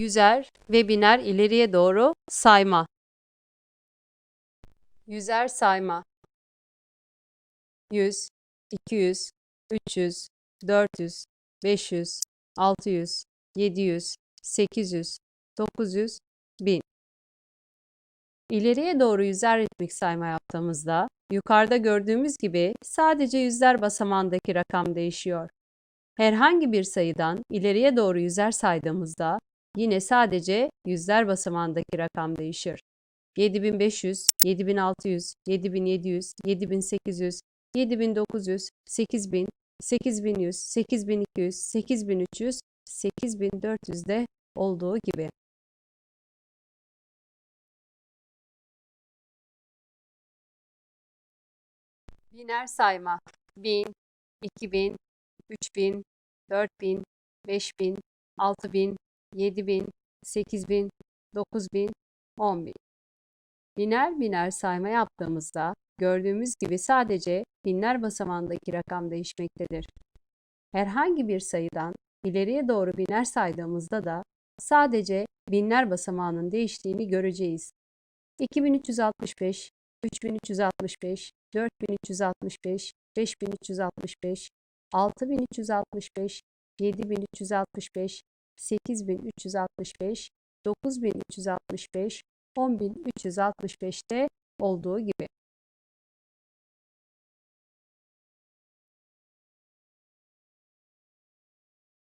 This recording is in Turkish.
yüzer ve biner ileriye doğru sayma. Yüzer sayma. 100, 200, 300, 400, 500, 600, 700, 800, 900, 1000. İleriye doğru yüzer ritmik sayma yaptığımızda yukarıda gördüğümüz gibi sadece yüzler basamağındaki rakam değişiyor. Herhangi bir sayıdan ileriye doğru yüzer saydığımızda yine sadece yüzler basamağındaki rakam değişir. 7500, 7600, 7700, 7800, 7900, 8000, 8100, 8200, 8300, 8400'de olduğu gibi. Biner sayma 1000, 2000, 3000, 4000, 5000, 6000, 7000, 8000, 9000, 10000. Biner biner sayma yaptığımızda gördüğümüz gibi sadece binler basamağındaki rakam değişmektedir. Herhangi bir sayıdan ileriye doğru biner saydığımızda da sadece binler basamağının değiştiğini göreceğiz. 2365, 3365, 4365, 5365, 6365, 7365, 8365, 9365, 10365'te olduğu gibi.